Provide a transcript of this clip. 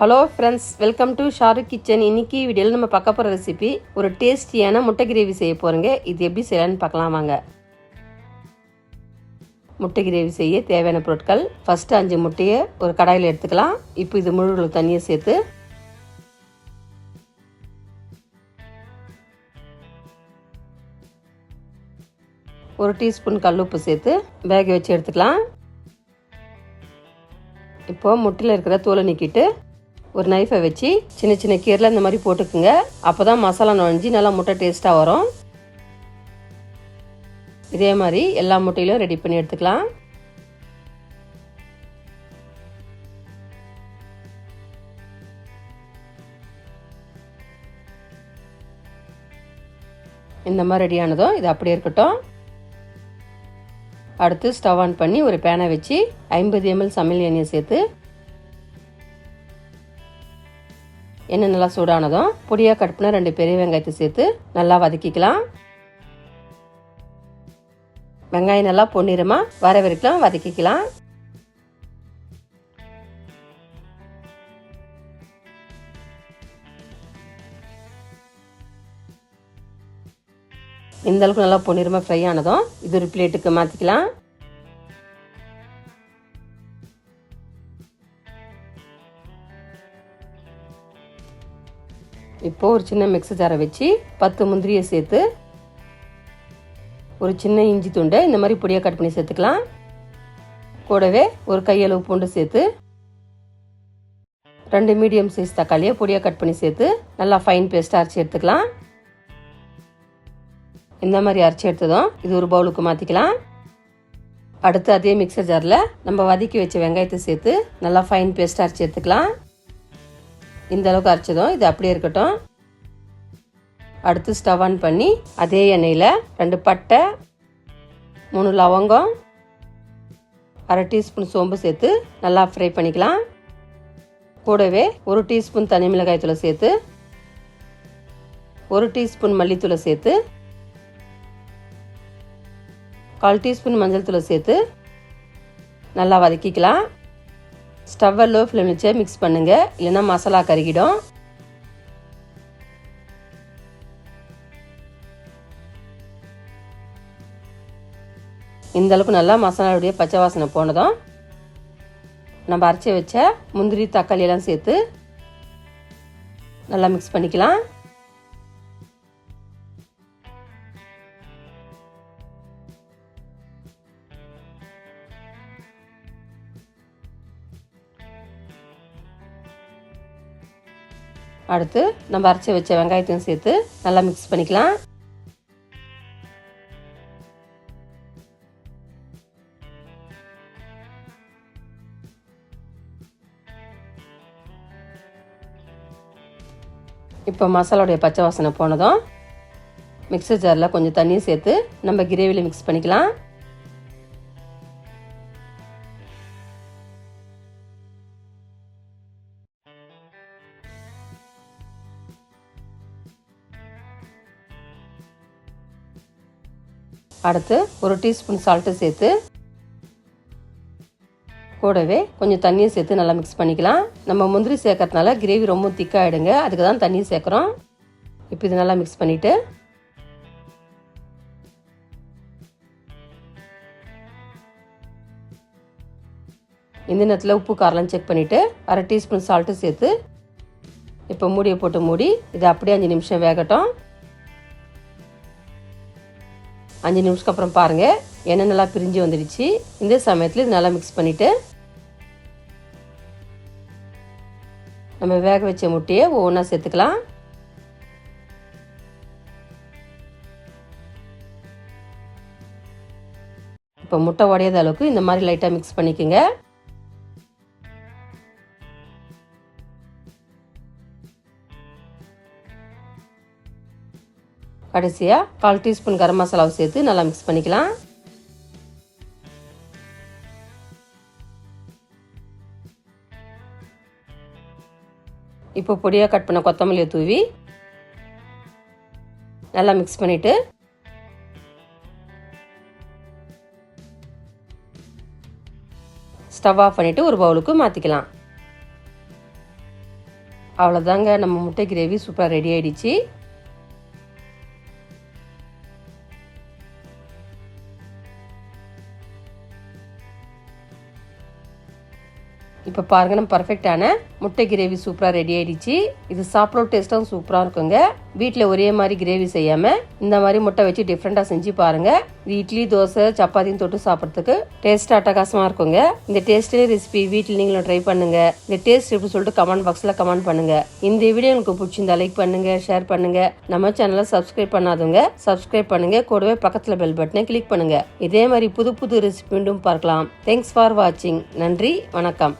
Hello friends welcome to Shahrukh kitchen இன்னைக்கு வீடியோவில் நம்ம பார்க்க போகிற ரெசிபி ஒரு டேஸ்டியான முட்டை கிரேவி செய்ய போகிறோங்க இது எப்படி செய்யலான்னு பார்க்கலாம் வாங்க. முட்டை கிரேவி செய்ய தேவையான பொருட்கள் ஃபஸ்ட்டு அஞ்சு முட்டையை ஒரு கடாயில் எடுத்துக்கலாம். இப்போ இது முழுகளுக்கு தண்ணியை சேர்த்து ஒரு டீஸ்பூன் கல்லுப்பு சேர்த்து வேக வச்சு எடுத்துக்கலாம். இப்போது முட்டையில் இருக்கிற தோலை நீக்கிட்டு ஒரு நைஃபை வச்சு சின்ன சின்ன கீரில் இந்த மாதிரி போட்டுக்குங்க. அப்போ தான் மசாலா நுழைஞ்சி நல்லா முட்டை டேஸ்ட்டாக வரும். இதே மாதிரி எல்லா முட்டையிலும் ரெடி பண்ணி எடுத்துக்கலாம். இந்த மாதிரி ரெடியானதும் இது அப்படியே இருக்கட்டும். அடுத்து ஸ்டவ் ஆன் பண்ணி ஒரு பேனை வச்சு ஐம்பது எம்எல் சமையல் எண்ணெயை சேர்த்து எண்ணெய் நல்லா சூடானதும் பொடியாக கட் பண்ண ரெண்டு பெரிய வெங்காயத்தை சேர்த்து நல்லா வதக்கிக்கலாம். வெங்காயம் நல்லா பொன்னிறமாக வர வரைக்கும் வதக்கிக்கலாம். இந்த அளவுக்கு நல்லா பொன்னிறமாக ஃப்ரை ஆனதும் இது ஒரு பிளேட்டுக்கு மாற்றிக்கலாம் இப்போ ஒரு சின்ன மிக்ஸி ஜாரை வச்சு பத்து முந்திரியை சேர்த்து ஒரு சின்ன இஞ்சி துண்டை இந்த மாதிரி பொடியாக கட் பண்ணி சேர்த்துக்கலாம். கூடவே ஒரு கையளவு பூண்டு சேர்த்து ரெண்டு மீடியம் சைஸ் தக்காளியை பொடியாக கட் பண்ணி சேர்த்து நல்லா ஃபைன் பேஸ்ட்டாக அரைச்சி எடுத்துக்கலாம். இந்த மாதிரி அரைச்சி எடுத்ததும் இது ஒரு பவுலுக்கு மாற்றிக்கலாம் அடுத்து அதே மிக்சர் ஜாரில் நம்ம வதக்கி வச்ச வெங்காயத்தை சேர்த்து நல்லா ஃபைன் பேஸ்ட்டாக அரைச்சி எடுத்துக்கலாம். இந்த அளவுக்கு அரைச்சதும் இது அப்படியே இருக்கட்டும். அடுத்து ஸ்டவ் ஆன் பண்ணி அதே எண்ணெயில் ரெண்டு பட்டை மூணு லவங்கம் அரை டீஸ்பூன் சோம்பு சேர்த்து நல்லா ஃப்ரை பண்ணிக்கலாம். கூடவே ஒரு டீஸ்பூன் தனி மிளகாய் தூளை சேர்த்து ஒரு டீஸ்பூன் மல்லித்தூளை சேர்த்து கால் டீஸ்பூன் மஞ்சள் தூளை சேர்த்து நல்லா வதக்கிக்கலாம். ஸ்டவ்வை லோ ஃப்ளேம் வச்சே மிக்ஸ் பண்ணுங்கள் இல்லைன்னா மசாலா கருகிடும். இந்த அளவுக்கு நல்லா மசாலாவுடைய பச்சை வாசனை போனதும் நம்ம அரைச்சி வச்ச முந்திரி தக்காளி எல்லாம் சேர்த்து நல்லா மிக்ஸ் பண்ணிக்கலாம். அடுத்து நம்ம அரைச்சி வச்ச வெங்காயத்தையும் சேர்த்து நல்லா மிக்ஸ் பண்ணிக்கலாம். இப்போ மசாலாவுடைய பச்சை வாசனை போனதும் மிக்சர் ஜாரில் கொஞ்சம் தண்ணியும் சேர்த்து நம்ம கிரேவியில் மிக்ஸ் பண்ணிக்கலாம். அடுத்து ஒரு டீஸ்பூன் சால்ட்டு சேர்த்து கூடவே கொஞ்சம் தண்ணியை சேர்த்து நல்லா மிக்ஸ் பண்ணிக்கலாம். நம்ம முந்திரி சேர்க்கறதுனால கிரேவி ரொம்ப திக்காகிடுங்க அதுக்கு தான் தண்ணி சேர்க்குறோம். இப்போ இது நல்லா மிக்ஸ் பண்ணிவிட்டு இந்த நேரத்தில் உப்பு காரெலாம் செக் பண்ணிவிட்டு அரை டீஸ்பூன் சால்ட்டு சேர்த்து இப்போ மூடியை போட்டு மூடி இது அப்படியே அஞ்சு நிமிஷம் வேகட்டும். அஞ்சு நிமிஷத்துக்கு அப்புறம் பாருங்கள் எண்ணெய் நல்லா பிரிஞ்சு வந்துடுச்சு. இந்த சமயத்தில் இது நல்லா மிக்ஸ் பண்ணிவிட்டு நம்ம வேக வச்ச முட்டையை ஒவ்வொன்றா சேர்த்துக்கலாம். இப்போ முட்டை உடையாத அளவுக்கு இந்த மாதிரி லைட்டாக மிக்ஸ் பண்ணிக்கோங்க. கடைசியாக கால் டீஸ்பூன் கரம் மசாலாவை சேர்த்து நல்லா மிக்ஸ் பண்ணிக்கலாம். இப்போ பொடியாக கட் பண்ண கொத்தமல்லியை தூவி நல்லா மிக்ஸ் பண்ணிவிட்டு ஸ்டவ் ஆஃப் பண்ணிவிட்டு ஒரு பவுலுக்கு மாற்றிக்கலாம் அவ்வளோதாங்க நம்ம முட்டை கிரேவி சூப்பராக ரெடி ஆகிடுச்சு இப்போ பாருங்க நம்ம பர்ஃபெக்டான முட்டை கிரேவி சூப்பராக ரெடி ஆயிடுச்சு. இது சாப்பிட டேஸ்ட்டும் சூப்பராக இருக்குங்க. வீட்டில் ஒரே மாதிரி கிரேவி செய்யாமல் இந்த மாதிரி முட்டை வச்சு டிஃப்ரெண்ட்டாக செஞ்சு பாருங்க. இது இட்லி தோசை சப்பாத்தியும் தொட்டு சாப்பிட்றதுக்கு டேஸ்ட் அட்டகாசமாக இருக்குங்க. இந்த டேஸ்டே ரெசிபி வீட்டில் நீங்களும் ட்ரை பண்ணுங்க. இந்த டேஸ்ட் எப்படி சொல்லிட்டு கமெண்ட் பாக்ஸில் கமெண்ட் பண்ணுங்க. இந்த வீடியோ உங்களுக்கு பிடிச்சிருந்தா லைக் பண்ணுங்க ஷேர் பண்ணுங்க. நம்ம சேனலை சப்ஸ்கிரைப் பண்ணாதவங்க சப்ஸ்கிரைப் பண்ணுங்க. கூடவே பக்கத்தில் பெல் பட்டனை கிளிக் பண்ணுங்க. இதே மாதிரி புது புது ரெசிபி மீண்டும் பார்க்கலாம். தேங்க்ஸ் ஃபார் வாட்சிங் நன்றி வணக்கம்.